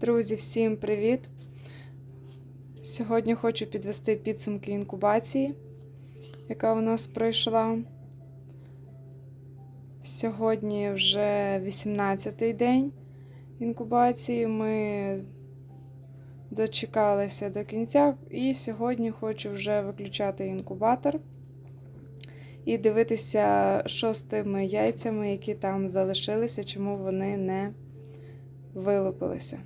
Друзі, всім привіт! Сьогодні хочу підвести підсумки інкубації, яка у нас пройшла. Сьогодні вже 18-й день інкубації. Ми дочекалися до кінця, і сьогодні хочу вже виключати інкубатор і дивитися, що з тими яйцями, які там залишилися, чому вони не вилупилися.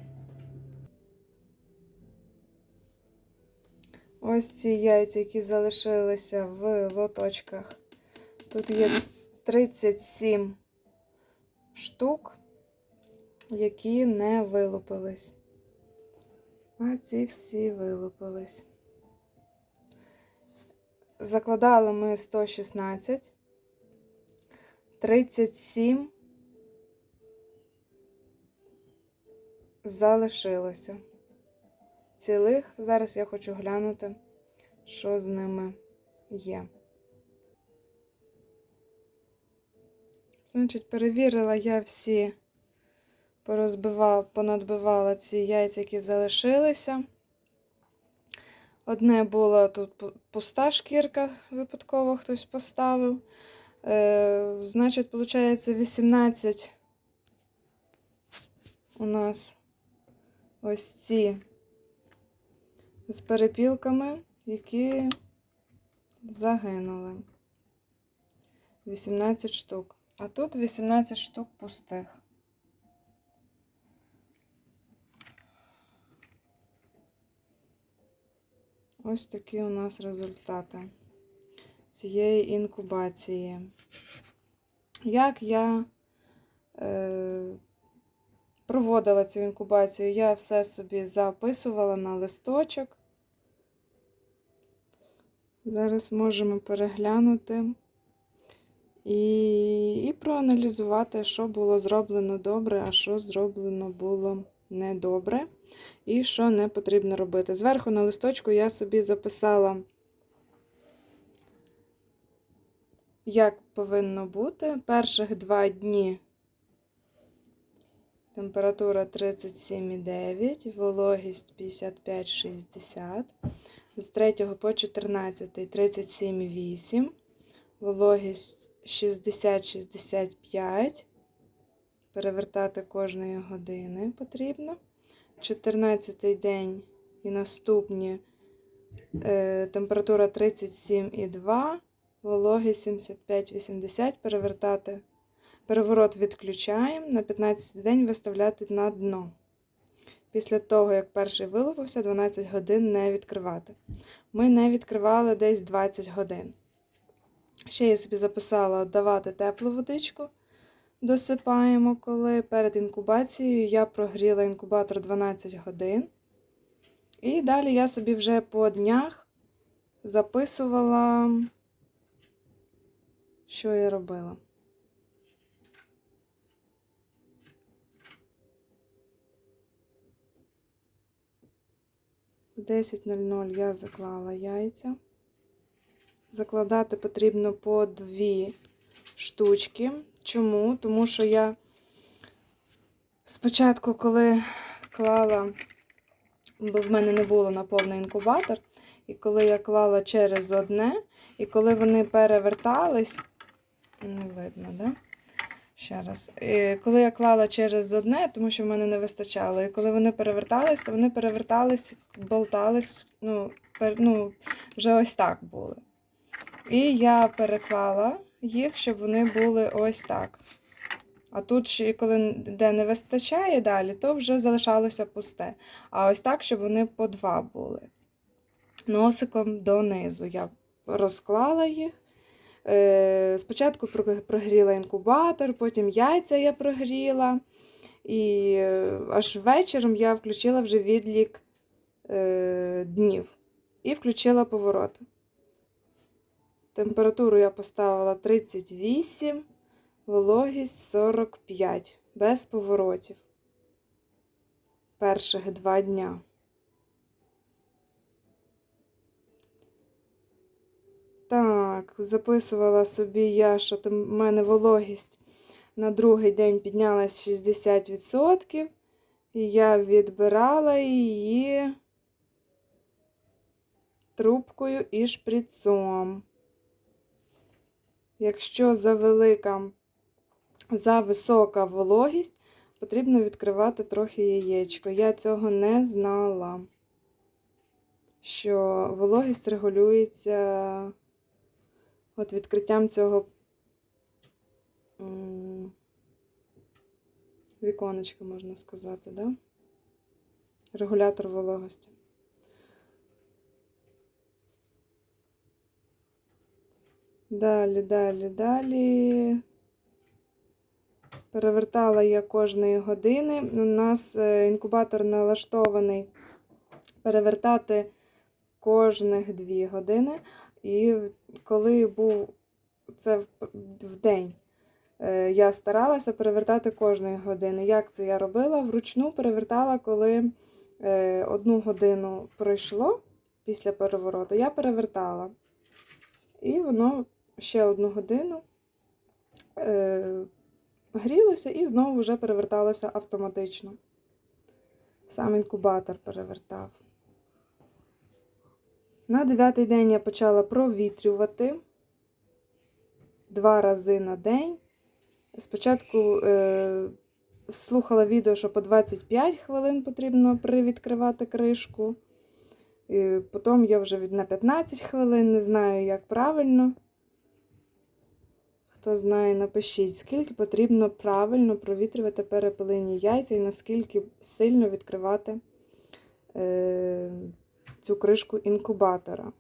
Ось ці яйця, які залишилися в лоточках. Тут є 37 штук, які не вилупились. А ці всі вилупились. Закладали ми 116, 37 залишилося цілих. Зараз я хочу глянути, що з ними є. Значить, перевірила я всі, порозбивала, понадбивала ці яйця, які залишилися. Одне була тут пуста шкірка, випадково хтось поставив. Е, Значить, виходить, 18 у нас ось ці з перепілками, які загинули. 18 штук. А тут 18 штук пустих. Ось такі у нас результати цієї інкубації. Як я е, проводила цю інкубацію, я все собі записувала на листочок. Зараз можемо переглянути і, і проаналізувати, що було зроблено добре, а що зроблено було недобре, і що не потрібно робити. Зверху на листочку я собі записала, як повинно бути. Перших два дні температура 37,9, вологість 55-60. З 3 по 14 37,8, вологість 60-65. Перевертати кожної години потрібно. 14 день і наступні е, температура 37,2, вологість 75-80. Перевертати. Переворот відключаємо. На 15 день виставляти на дно. Після того, як перший вилупився, 12 годин не відкривати. Ми не відкривали десь 20 годин. Ще я собі записала давати теплу водичку. Досипаємо, коли перед інкубацією я прогріла інкубатор 12 годин. І далі я собі вже по днях записувала, що я робила. В 10.00 я заклала яйця. Закладати потрібно по дві штучки. Чому? Тому що я спочатку, коли клала, бо в мене не було на повний інкубатор, і коли я клала через одне, і коли вони перевертались, не видно, да? Ще раз. І коли я клала через одне, тому що в мене не вистачало. І коли вони перевертались, то вони перевертались, болтались, ну, пер, ну, вже ось так були. І я переклала їх, щоб вони були ось так. А тут, коли де не вистачає далі, то вже залишалося пусте. А ось так, щоб вони по два були. Носиком донизу. Я розклала їх. Е, Спочатку прогріла інкубатор, потім яйця я прогріла. І е, аж вечором я включила вже відлік е, днів і включила повороти. Температуру я поставила 38, вологість 45, без поворотів. Перших два дня. Так, записувала собі я, що там в мене вологість на другий день піднялась 60%. І я відбирала її трубкою і шприцом. Якщо завелика, зависока вологість, потрібно відкривати трохи яєчко. Я цього не знала, що вологість регулюється от відкриттям цього віконечка, можна сказати, да? Регулятор вологості. Далі, далі, далі. Перевертала я кожної години. У нас е, інкубатор налаштований перевертати кожних 2 години. І коли був це в, день, е, я старалася перевертати кожної години. Як це я робила? Вручну перевертала, коли е, одну годину пройшло після перевороту, я перевертала. І воно ще одну годину е, грілося і знову вже переверталося автоматично. Сам інкубатор перевертав. На дев'ятий день я почала провітрювати два рази на день. Спочатку е, слухала відео, що по 25 хвилин потрібно привідкривати кришку. І потім я вже на 15 хвилин, не знаю, як правильно. Хто знає, напишіть, скільки потрібно правильно провітрювати перепелині яйця і наскільки сильно відкривати е, цю кришку інкубатора.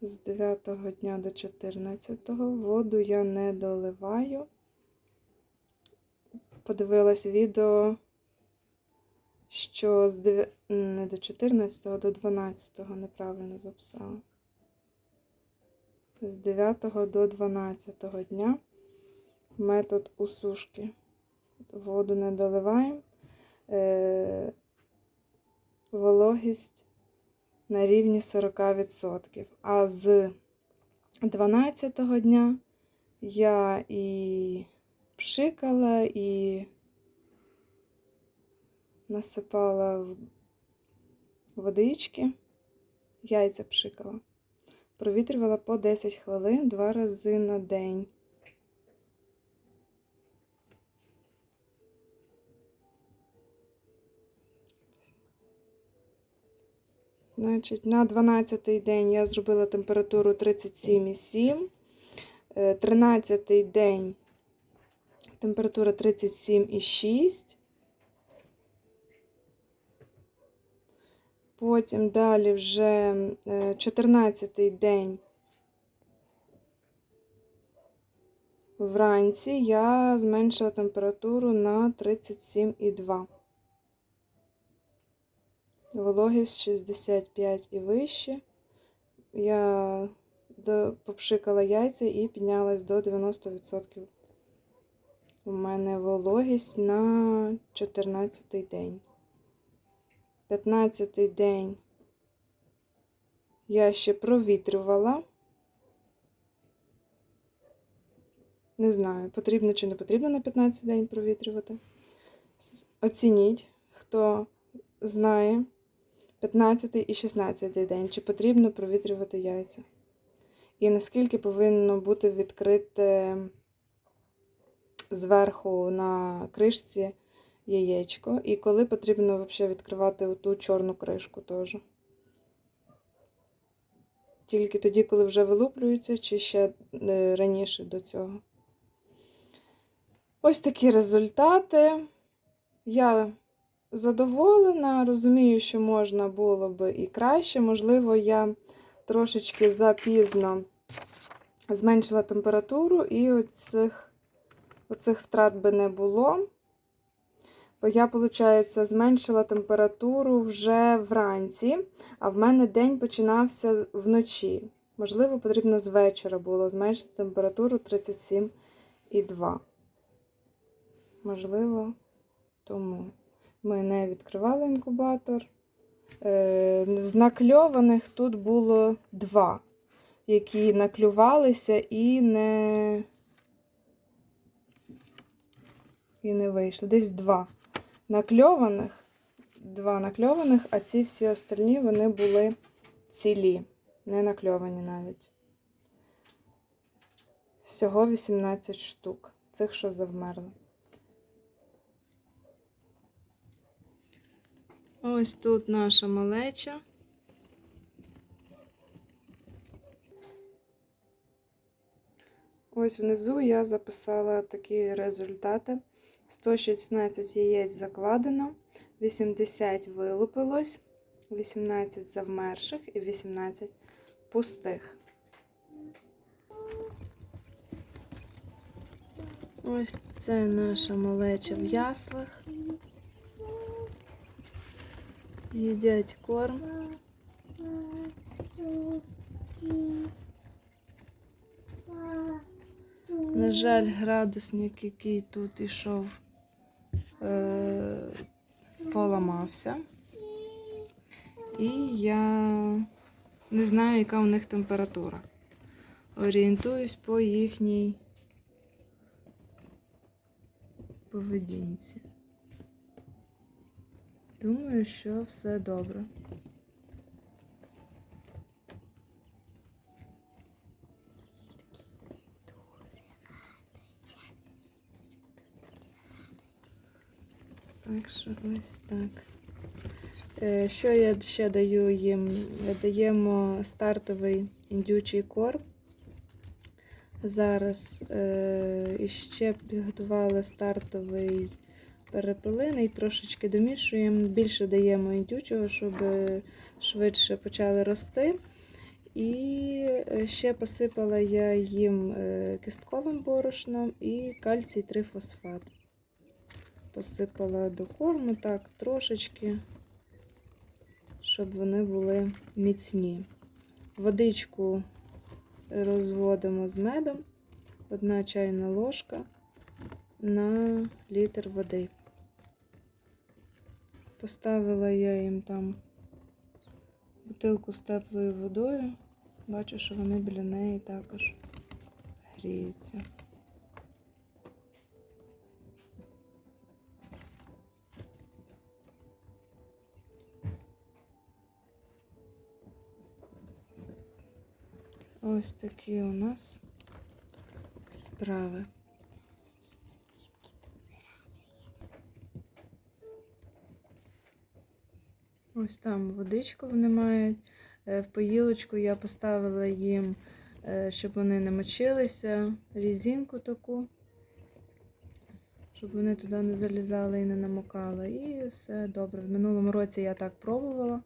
З 9 дня до 14 воду я не доливаю. Подивилась відео, що з 9, не до 14, до 12 неправильно записала. З 9 до 12 дня метод усушки. Воду не доливаємо. Е, вологість на рівні 40%. А з 12 дня я і пшикала, і насипала водички, яйця пшикала. Провітрювала по 10 хвилин два рази на день. Значить, на 12 день я зробила температуру 37,7. Е, 13 день температура 37,6. Потім далі вже е, 14 день вранці я зменшила температуру на 37,2. Вологість 65 і вище. Я попшикала яйця і піднялась до 90%. У мене вологість на 14 день. 15 день я ще провітрювала. Не знаю, потрібно чи не потрібно на 15 день провітрювати. Оцініть, хто знає 15 і 16 день, чи потрібно провітрювати яйця. І наскільки повинно бути відкрите зверху на кришці яєчко. І коли потрібно взагалі відкривати ту чорну кришку теж. Тільки тоді, коли вже вилуплюється, чи ще е, раніше до цього. Ось такі результати. Я задоволена, розумію, що можна було би і краще. Можливо, я трошечки запізно зменшила температуру, і оцих, оцих втрат би не було. Бо я, виходить, зменшила температуру вже вранці, а в мене день починався вночі. Можливо, потрібно з вечора було зменшити температуру 37,2. Можливо, тому ми не відкривали інкубатор. Е, З накльованих тут було два, які наклювалися і не і не вийшло. Десь два накльованих, два накльованих, а ці всі остальні вони були цілі, не накльовані навіть. Всього 18 штук. Цих, що завмерли. Ось тут наша малеча. Ось внизу я записала такі результати. 116 яєць закладено, 80 вилупилось, 18 завмерших і 18 пустих. Ось це наша малеча в яслах. Їдять корм. На жаль, градусник, який тут ішов, е, поламався. І я не знаю, яка у них температура. Орієнтуюсь по їхній поведінці. Думаю, що все добре. Так що ось так. Е, Що я ще даю їм? Даємо стартовий індючий корм. Зараз е, іще підготували стартовий перепелиний, трошечки домішуємо, більше даємо індючого, щоб швидше почали рости. І е, ще посипала я їм е, кістковим борошном і кальцій трифосфат. Посипала до корму так трошечки, щоб вони були міцні. Водичку розводимо з медом, одна чайна ложка на літр води. Поставила я їм там бутилку з теплою водою. Бачу, що вони біля неї також гріються. Ось такі у нас справи. Ось там водичку вони мають. Е, В поїлочку я поставила їм, е, щоб вони не мочилися, різинку таку, щоб вони туди не залізали і не намокали. І все добре. В минулому році я так пробувала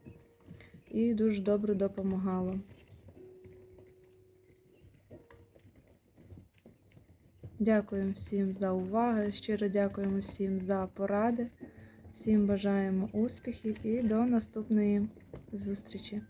і дуже добре допомагало. Дякуємо всім за увагу. Щиро дякуємо всім за поради. Всім бажаємо успіхів і до наступної зустрічі!